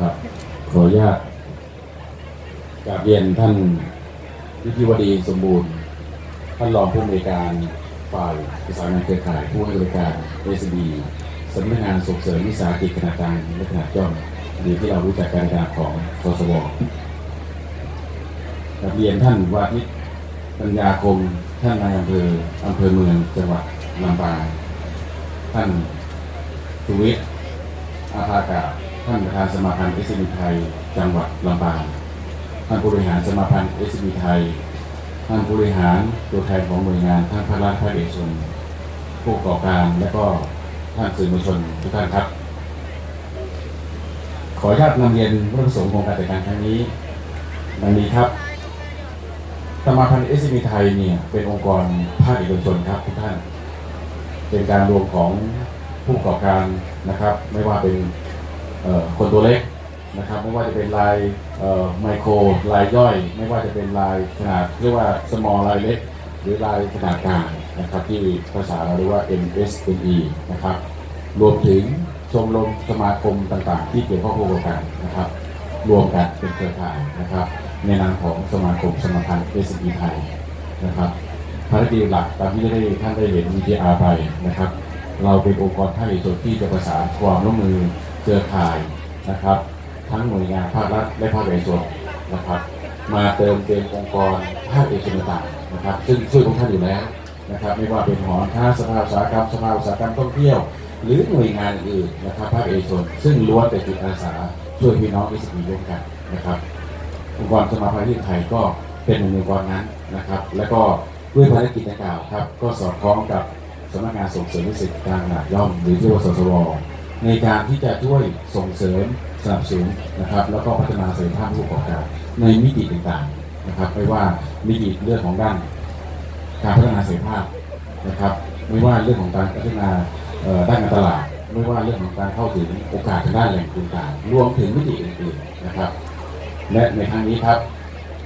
ครับ ขออนุญาตกราบเรียนท่านวิทยวดีสมบูรณ์ ท่านรองผู้อำนวยการฝ่ายประสานงานเครือข่ายผู้ให้บริการ SB สดีสำนักงานส่งเสริมวิสาหกิจขนาดกลางและขนาดย่อมหรือที่เรารู้จักกันในนามของสสวกราบเรียนท่านวาทิตปัญญาคมท่านนายอำเภออำเภอเมืองจังหวัดลำปางท่านสุวิทย์อาภากาศ ท่านประธานสมาพันธ์เอสบีไทย จังหวัดลำปาง ท่านผู้บริหารสมาพันธ์เอสบีไทย ท่านผู้บริหารตัวแทนของหน่วยงานท่านภาครัฐภาคเอกชน ผู้ประกอบการและก็ท่านสื่อมวลชนทุกท่านครับ ขออนุญาตนำเรียนวัตถุประสงค์ของการจัดการครั้งนี้ดังนี้ครับสมาพันธ์เอสบีไทยเนี่ยเป็นองค์กรภาคเอกชนครับทุกท่าน เป็นการรวมของผู้ประกอบการนะครับ ไม่ว่าเป็น คนตัวเล็กนะครับไม่ว่าจะเป็นรายไมโครรายย่อย ไม่ว่าจะเป็นรายขนาดเรียกว่า small รายเล็ก หรือรายขนาดกลางนะครับที่ภาษาเราเรียกว่า MSME นะครับรวมถึงชมรมสมาคมต่างๆ ที่เกี่ยวข้องกับผู้ประกอบการนะครับรวมกันเป็นเครือข่ายนะครับในนามของสมาคมสมาพันธ์ SME ไทยนะครับภารกิจหลักตามที่ได้ท่านได้เห็น VTR ไปนะครับเราเป็นองค์กรภาคเอกชนที่จะประสานความร่วมมือ เครือข่ายนะครับ ทั้งหน่วยงานภาครัฐและภาคเอกชนนะครับ มาเติมเต็มองค์กรภาคเอกชนต่างนะครับ ซึ่งช่วยพวกท่านอยู่แล้วนะครับ ไม่ว่าเป็นหอค้าสภาอุตสาหกรรมสภาอุตสาหกรรมท่องเที่ยว หรือหน่วยงานอื่นนะครับภาคเอกชนซึ่งล้วนแต่จิตอาสาช่วยพี่น้องอิสรีร่วมกันนะครับองค์กรสมาพันธ์ไทยก็เป็นหนึ่งในองค์กรนั้นนะครับ และก็ด้วยภารกิจดังกล่าวครับ ก็สอดคล้องกับสำนักงานส่งเสริมวิสิทธิการขนาดย่อมหรือที่ว่าสสว ในการที่จะช่วยส่งเสริมสนับสนุนนะครับ แล้วก็พัฒนาศักยภาพผู้ประกอบการในมิติต่างๆนะครับ ไม่ว่ามิติเรื่องของด้านการพัฒนาศักยภาพนะครับ ไม่ว่าเรื่องของการพัฒนาด้านการตลาด ไม่ว่าเรื่องของการเข้าถึงโอกาสทางด้านแหล่งทุนต่างรวมถึงมิติอื่นๆนะครับ และในครั้งนี้ครับ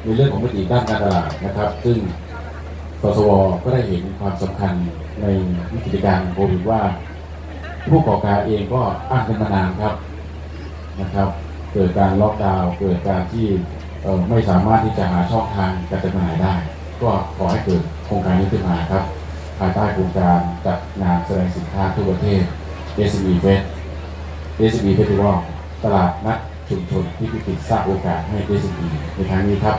ในเรื่องของมิติด้านการตลาดนะครับ ซึ่งกสวก็ได้เห็นความสำคัญในวิกฤตการโควิดว่า ผู้ประกอการเองก็อ้างกันมานานครับนะครับ เกิดการล็อกดาวน์เกิดการที่ไม่สามารถที่จะหาช่องทางการจำหน่ายได้ ก็ขอให้เกิดโครงการนี้ขึ้นมาครับ ภายใต้โครงการจัดงานแสดงสินค้าทั่วประเทศ SME Fest SME Festival ตลาดนัดชุมชนที่พิจิตรสร้างโอกาสให้ SME ในครั้งนี้ครับ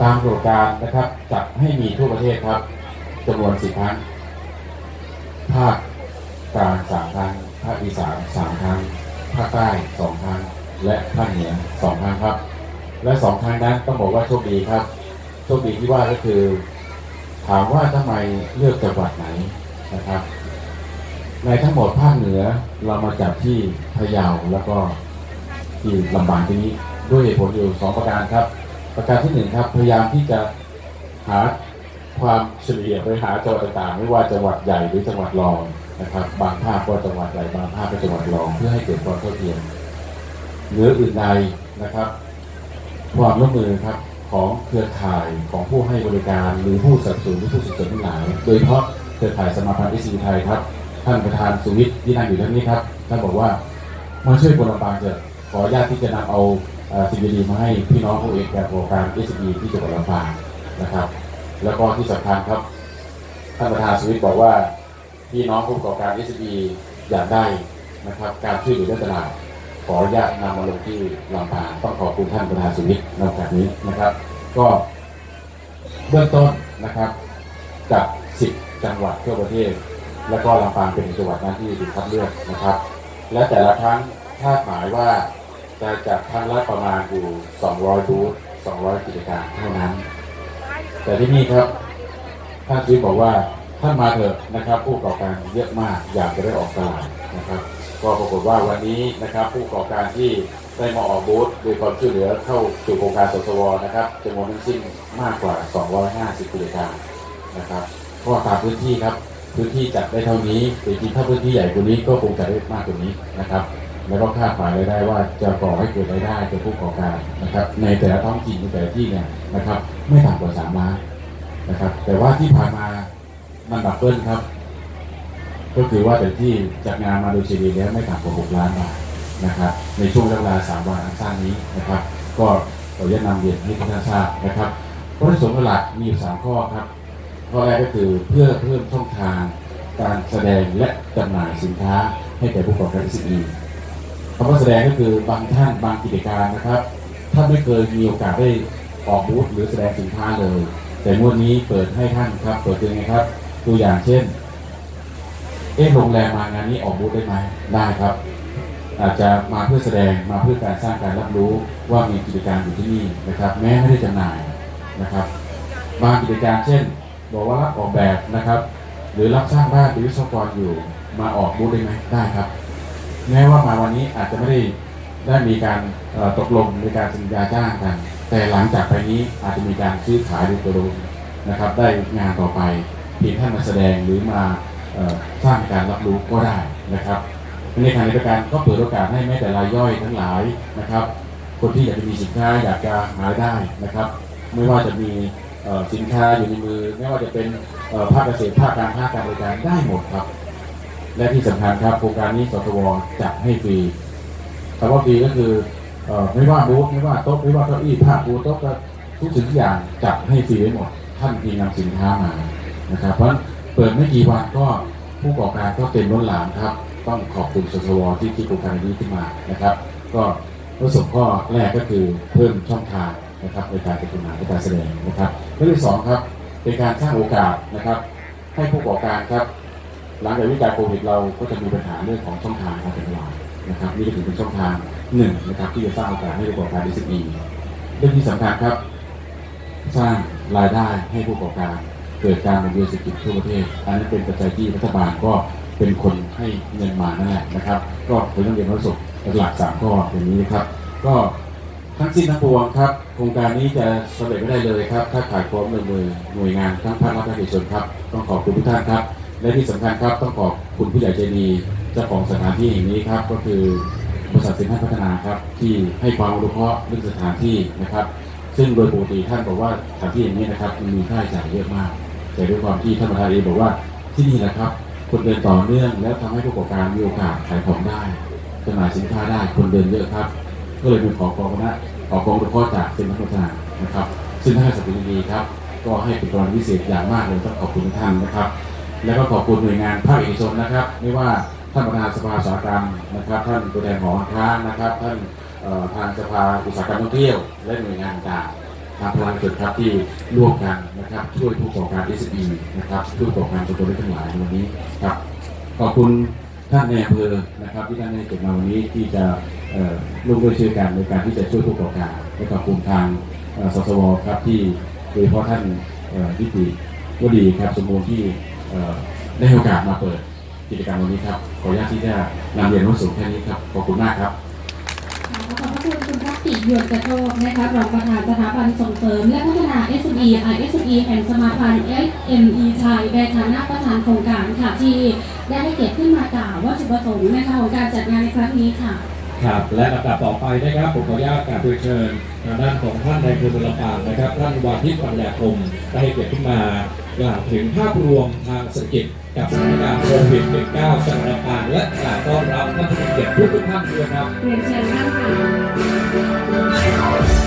ตามโครงการนะครับจัดให้มีทั่วประเทศครับจำนวนสิบครั้งภาค กลางสามครั้งภาคอีสานสามครั้งภาคใต้สองครั้งและภาคเหนือสองครั้งครับ และสองครั้งนั้นต้องบอกว่าโชคดีครับโชคดีที่ว่าก็คือ ถามว่าทำไมเลือกจังหวัดไหนนะครับ ในทั้งหมดภาคเหนือเรามาจับที่พะเยาแล้วก็ที่ลำบางที่นี้ด้วยเหตุผลอยู่สองประการครับ ประการที่หนึ่งครับพยายามที่จะหาความเฉลี่ยไปหาจังหวัดต่างๆไม่ว่าจังหวัดใหญ่หรือจังหวัดรอง นะครับ บางภาคก็จังหวัดใหญ่บางภาคก็จังหวัดรองเพื่อให้เกิดความเท่าเทียมเหนืออื่นใดนะครับ ความร่วมมือครับของเครือข่ายของผู้ให้บริการหรือผู้สนับสนุนหรือผู้ส่งเสริมทั้งหลาย โดยเฉพาะเครือข่ายสมาพันธ์เอซีไทยครับ ท่านประธานสุวิทย์ที่นั่งอยู่ท่านนี้ครับท่านบอกว่ามาช่วยคนลำปางเถอะขออนุญาตที่จะนำเอาเอ่อสิ่งดีๆมาให้พี่น้องผู้เอกแบบโครงการเอซีที่จังหวัดลำปางนะครับ แล้วก็ที่สำคัญครับท่านประธานสุวิทย์บอกว่า พี่น้องผู้ประกอบการเอซีอยากได้นะครับการช่วยเหลือเรื่องตลาดขออนุญาตนำมาลงที่ลำปางต้องขอบคุณท่านประธานสุวิทย์ในอกาสนี้นะครับ ก็เบื้องต้นนะครับจาก10 จังหวัดทั่วประเทศ แล้วก็ลำปางเป็นจังหวัดนั้นที่ถูกคัดเลือกนะครับ และแต่ละครั้งคาดหมายว่าจะจัดครั้งละประมาณอยู่ 200 บูธ 200 กิจการเท่านั้น แต่ที่นี่ครับท่านชีบอกว่า ท่านมาเถอะนะครับ ผู้ประกอบการเยอะมากอยากจะได้ออกตลาดนะครับ ก็ปรากฏว่าวันนี้นะครับ ผู้ประกอบการที่ได้มาออกบูธโดยความช่วยเหลือเข้าสู่โครงการสสวนะครับจำนวนทั้งสิ้นมากกว่า 250กิจการนะครับเพราะว่าตามพื้นที่ครับพื้นที่จัดได้เท่านี้แต่จริงๆถ้าพื้นที่ใหญ่กว่านี้ก็คงจัดได้มากกว่านี้นะครับ แล้วก็คาดหมายรายได้ว่าจะก่อให้เกิดรายได้แก่ผู้ประกอบการนะครับ ในแต่ละท้องถิ่นในแต่ละที่เนี่ยนะครับ ไม่ต่ำกว่า3ล้านนะครับ แต่ว่าที่ผ่านมา มันดับเบิลครับ ก็คือว่าแต่ที่จัดงานมาโดยเฉลี่ยแล้วไม่ต่ำกว่า 6 ล้านบาทนะครับ ในช่วงระยะเวลาสามวันอันสั้นนี้นะครับ ก็ขออนุญาตนำเรียนให้ทุกท่านทราบนะครับวัตถุประสงค์หลักมีอยู่สามข้อครับ ข้อแรกก็คือเพื่อเพิ่มช่องทางการแสดงและจำหน่ายสินค้าให้แก่ผู้ประกอบการ SME คำว่าแสดงก็คือบางท่านบางกิจการนะครับท่านไม่เคยมีโอกาสได้ออกบูธหรือแสดงสินค้าเลย แต่งวดนี้เปิดให้ท่านครับ เปิดเป็นไงครับ ตัวอย่างเช่น เอ๊ะโรงแรมมางานนี้ออกบูธได้ไหมได้ครับ อาจจะมาเพื่อแสดงมาเพื่อการสร้างการรับรู้ว่ามีกิจการอยู่ที่นี่นะครับ แม้ไม่ได้จำหน่ายนะครับบางกิจการเช่น บอกว่ารับออกแบบนะครับ หรือรับสร้างบ้านเป็นวิศวกรอยู่มาออกบูธได้ไหมได้ครับ แม้ว่ามาวันนี้อาจจะไม่ได้ได้มีการตกลงในการสัญญาจ้างกัน แต่หลังจากไปนี้อาจจะมีการซื้อขายโดยตรงนะครับ ได้งานต่อไป เพียงท่านมาแสดงหรือมาสร้างการรับรู้ก็ได้นะครับในขณะเดียวกันก็เปิดโอกาสให้แม้แต่รายย่อยทั้งหลายนะครับ คนที่อยากจะมีสินค้าอยากจะหายได้นะครับ ไม่ว่าจะมีสินค้าอยู่ในมือ ไม่ว่าจะเป็นภาคเกษตรภาคการค้าการบริการได้หมดครับ และที่สำคัญครับโครงการนี้สตวจัดให้ฟรีคำว่าฟรีก็คืออไม่ว่าบูธไม่ว่าโต๊ะไม่ว่าเก้าอี้ผ้าปูโต๊ะทุกสิ่งทุกอย่างจัดให้ฟรีไว้หมด ท่านเพียงนำสินค้ามา นะครับเพราะเปิดไม่กี่วันก็ผู้ประกอบการก็เต็มล้นหลามครับต้องขอบคุณสตวที่คิดโครงการนี้ขึ้นมานะครับ ก็ประสบข้อแรกก็คือเพิ่มช่องทางนะครับในการจัดจำหน่ายและการแสดงนะครับเรื่องที่สองครับเป็นการสร้างโอกาสนะครับ ให้ผู้ประกอบการครับหลังจากวิกฤตโควิดเราก็จะมีปัญหาเรื่องของช่องทางการตลาดนะครับนี่ก็ถือเป็นช่องทางหนึ่งนะครับที่จะสร้างโอกาสให้ผู้ประกอบการ SME เรื่องที่สำคัญครับ สร้างรายได้ให้ผู้ประกอบการ เกิดการหมุนเวียนเศรษฐกิจทั่วประเทศ อันนั้เป็นปัจจัยที่รัฐบาลก็เป็นคนให้เงินมานั่นแหละนะครับ ก็เป็นเรื่องเรียนรู้สึกหลักสามข้ออย่างนี้นะครับ ก็ทั้งสิ้นทั้งปวงครับ โครงการนี้จะสำเร็จไม่ได้เลยครับ ถ้าขาดความร่วมมือหน่วยงานทั้งภาครัฐและเอกชนครับต้องขอบคุณทุกท่านครับ และที่สำคัญครับต้องขอบคุณผู้ใหญ่ใจดีเจ้าของสถานที่แห่งนี้ครับ ก็คือบริษัทสินค้าพัฒนาครับ ที่ให้ความอนุเคราะเรื่องสถานที่นะครับ ซึ่งโดยปกติท่านบอกว่าสถานที่อย่างนี้นะครับมันมีค่าใช้จ่ายเยอะมาก แต่ด้วยความที่ท่านประธานเองบอกว่าที่นี่แหละครับคนเดินต่อเนื่อง แล้วทำให้ผู้ประกอบการมีโอกาสขายของได้จำหน่ายสินค้าได้คนเดินเยอะครับ ก็เลยเป็นขอกองคณะขอกองข้อจากเป็นนักพัฒนานะครับ ซึ่งท่านให้สติดีครับ ก็ให้เป็นกรณีพิเศษอย่างมากเลยต้องขอบคุณท่านนะครับ แล้วก็ขอบคุณหน่วยงานภาคเอกชนนะครับ ไม่ว่าท่านประธานสภาอุตสาหกรรมนะครับ ท่านตัวแทนหอการค้านะครับ ท่านทางสภาอุตสาหกรรมท่องเที่ยว และหน่วยงานต่าง ทางพลังเกิดครับที่ร่วมกันนะครับช่วยผู้ประกอบการ SME นะครับช่วยผู้ประกอบการตัวเล็กทั้งหลายในวันนี้ครับขอบคุณท่านในอำเภอนะครับที่ท่านให้เกิดมาวันนี้ที่จะร่วมด้วยช่วยกันในการที่จะช่วยผู้ประกอบการและขอบคุณทางสสวครับที่โดยเฉพาะท่านเอ่อนิติวดีครับสมบูรณ์ที่ได้โอกาสมาเปิดกิจกรรมวันนี้ครับขออนุญาตที่จะนำเรียนว่าสูงแค่นี้ครับขอบคุณมากครับ ขอบพระคุณคุณพัก ติหยวนกระโทกนะคะรองประธานสถาบันส่งเสริม และพัฒนา SME ISME แห่งสมาพันธ์ SME ไทยในฐานะประธานโครงการค่ะที่ได้ให้เกียรติขึ้นมากล่าวว่าจุดประสงค์นะคะของการจัดงานในครั้งนี้ค่ะครับและลำดับต่อไปนะครับผมขออนุญาตกราบเรียนเชิญทางด้านของท่านนายอำเภอเมืองลำปางนะครับท่านวาทิตปัญญาคมได้ให้เกียรติขึ้นมา กล่าวถึงภาพรวมทางเศรษฐกิจกับสถานการณ์โควิด -19 จังหวัดลำปางและกล่ารต้อนรับท่านผู้มีเกียรติทุกท่านด้วยครับเรียนเชิญท่านค่ะ